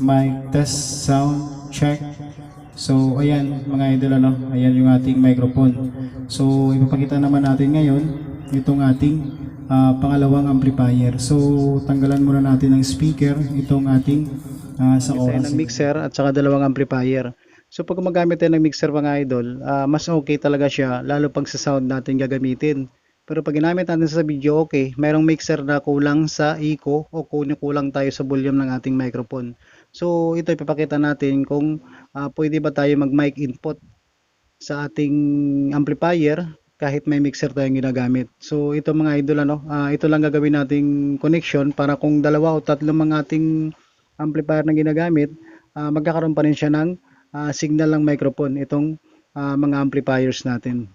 mic test, sound, check. So, ayan mga idol, ano, ayan yung ating microphone. So, ipapakita naman natin ngayon itong ating ah, pangalawang amplifier. So, tanggalan muna natin ng speaker itong ating ah, sa oras. ng mixer at saka dalawang amplifier. So pag gumagamit tayo ng mixer mga idol, ah, mas okay talaga siya lalo pag sa sound natin gagamitin. Pero pag ginamit natin sa video, okay, mayroong mixer na kulang sa echo o kulang tayo sa volume ng ating microphone. So ito ipapakita natin kung ah, pwede ba tayo mag mic input sa ating amplifier kahit may mixer tayong ginagamit. So ito mga idol ano, ah, ito lang gagawin nating connection para kung dalawa o tatlo mga ating amplifier na ginagamit, ah, magkakaroon pa rin siya ng ah, signal ng microphone itong ah, mga amplifiers natin.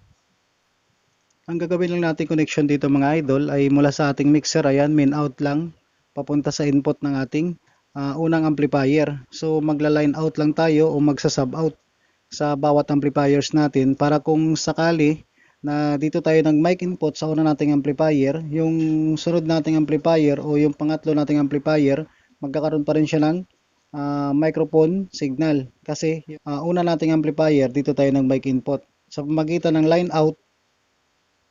Ang gagawin lang natin connection dito mga idol ay mula sa ating mixer, ayan, main out lang, papunta sa input ng ating ah, unang amplifier. So magla-line out lang tayo o magsa-sub out sa bawat amplifiers natin para kung sakali na dito tayo ng mic input sa una nating amplifier, yung sunod nating amplifier o yung pangatlo nating amplifier, magkakaroon pa rin siya ng ah, microphone signal. Kasi ah, una nating amplifier dito tayo ng mic input. Sa pamagitan ng line out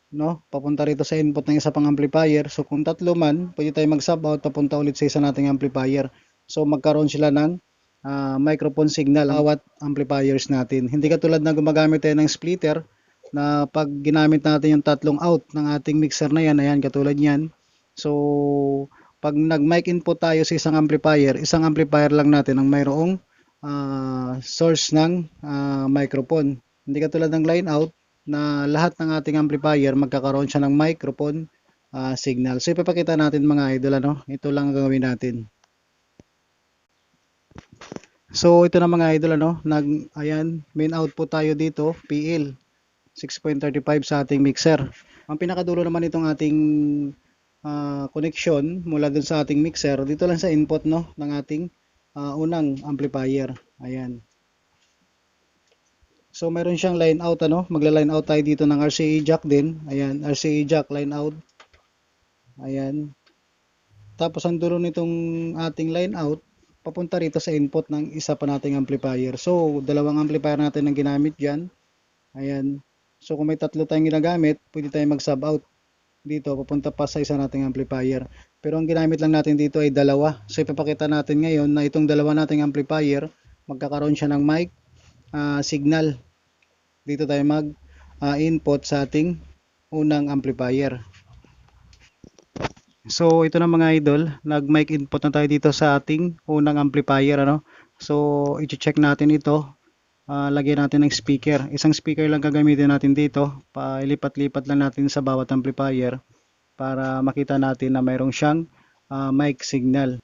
no papunta rito sa input ng isa pang amplifier. So kung tatlo man pwede tayo mag sub out papunta ulit sa isa nating amplifier so magkaroon sila ng ah, microphone signal awat amplifiers natin hindi katulad na gumagamit tayo ng splitter na pag ginamit natin yung tatlong out ng ating mixer na yan ayan katulad niyan so pag nag mic input tayo sa isang amplifier, isang amplifier lang natin ang mayroong ah, source ng ah, microphone. Hindi katulad ng line out na lahat ng ating amplifier magkakaroon siya ng microphone ah, signal. So ipapakita natin mga idol ano, ito lang ang gagawin natin. So ito na mga idol ano, nag ayan, main output tayo dito, PL 6.35 sa ating mixer. Ang pinakadulo naman itong ating ah, connection mula dun sa ating mixer dito lang sa input no ng ating ah, unang amplifier. Ayan. So meron siyang line out ano? Magla-line out tayo dito ng RCA jack din. Ayan RCA jack line out. Ayan. Tapos ang dulo nitong ating line out papunta rito sa input ng isa pa nating amplifier so dalawang amplifier natin ang ginamit diyan ayan so kung may tatlo tayong ginagamit pwede tayong mag sub out dito papunta pa sa isa nating amplifier. Pero ang ginamit lang natin dito ay dalawa. So ipapakita natin ngayon na itong dalawa nating amplifier magkakaroon siya ng mic ah, signal. Dito tayo mag ah, input sa ating unang amplifier. So ito na mga idol, nag mic input na tayo dito sa ating unang amplifier ano. So i-check natin ito. Ah, lagyan natin ng speaker. Isang speaker lang gagamitin natin dito. Pailipat-lipat lang natin sa bawat amplifier para makita natin na mayroong siyang ah, mic signal.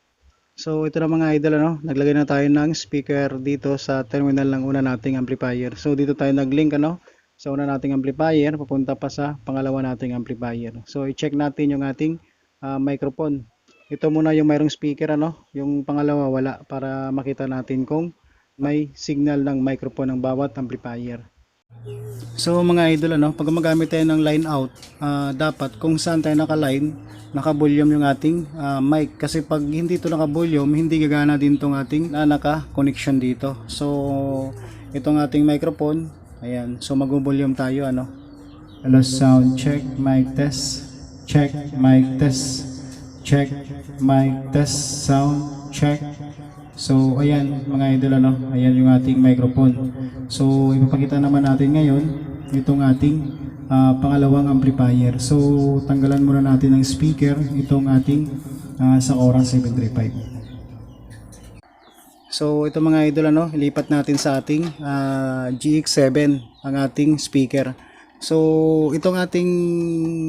So ito na mga idol ano, naglagay na tayo ng speaker dito sa terminal ng una nating amplifier. So dito tayo nag-link ano sa una nating amplifier papunta pa sa pangalawa nating amplifier. So i-check natin yung ating ah, microphone. Ito muna yung mayroong speaker ano, yung pangalawa wala para makita natin kung may signal ng microphone ng bawat amplifier. So mga idol ano, pag gumagamit tayo ng line out, ah, dapat kung saan tayo naka-line, naka-volume yung ating ah, mic kasi pag hindi ito naka-volume, hindi gagana din tong ating na naka-connection dito. So itong ating microphone, ayan, so mag-volume tayo ano. Hello sound check, mic test, check, mic test, check, mic test, sound check. So ayan mga idol ano, ayan yung ating microphone. So ipapakita naman natin ngayon itong ating ah, pangalawang amplifier. So tanggalan muna natin ng speaker itong ating ah, sa Ora 735. So ito mga idol ano, ilipat natin sa ating ah, GX7 ang ating speaker. So itong ating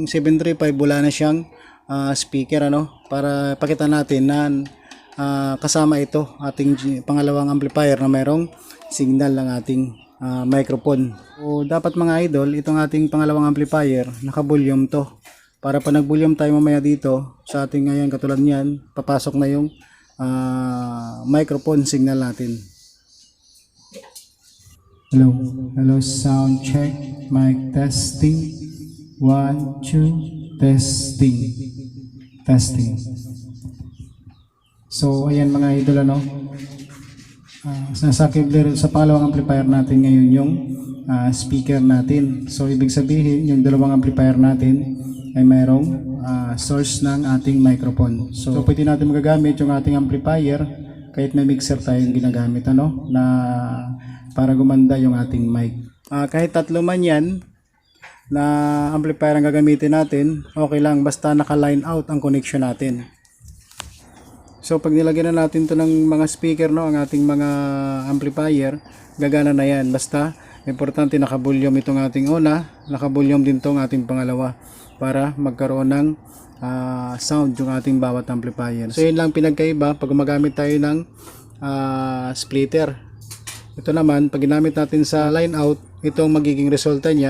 735 wala na siyang ah, speaker ano para pakita natin na ah, kasama ito ating pangalawang amplifier na mayroong signal ng ating ah, microphone. So dapat mga idol, itong ating pangalawang amplifier naka-volume to. Para pa nag-volume tayo mamaya dito sa ating ngayon katulad niyan, papasok na yung ah, microphone signal natin. Hello, hello sound check, mic testing. One, two, testing. Testing. So, ayan mga idol ano. Ah, sasakib din sa pangalawang amplifier natin ngayon yung ah, speaker natin. So ibig sabihin yung dalawang amplifier natin ay mayroong ah, source ng ating microphone. So, pwede natin magagamit yung ating amplifier kahit may mixer tayong ginagamit ano na para gumanda yung ating mic. Ah, kahit tatlo man yan na amplifier ang gagamitin natin, okay lang basta naka-line out ang connection natin. So pag nilagyan na natin to ng mga speaker no, ang ating mga amplifier, gagana na yan. Basta importante naka-volume itong ating una, naka-volume din tong ating pangalawa para magkaroon ng ah, sound yung ating bawat amplifier. So yun lang pinagkaiba pag gumagamit tayo ng ah, splitter. Ito naman, pag ginamit natin sa line out, ito ang magiging resulta niya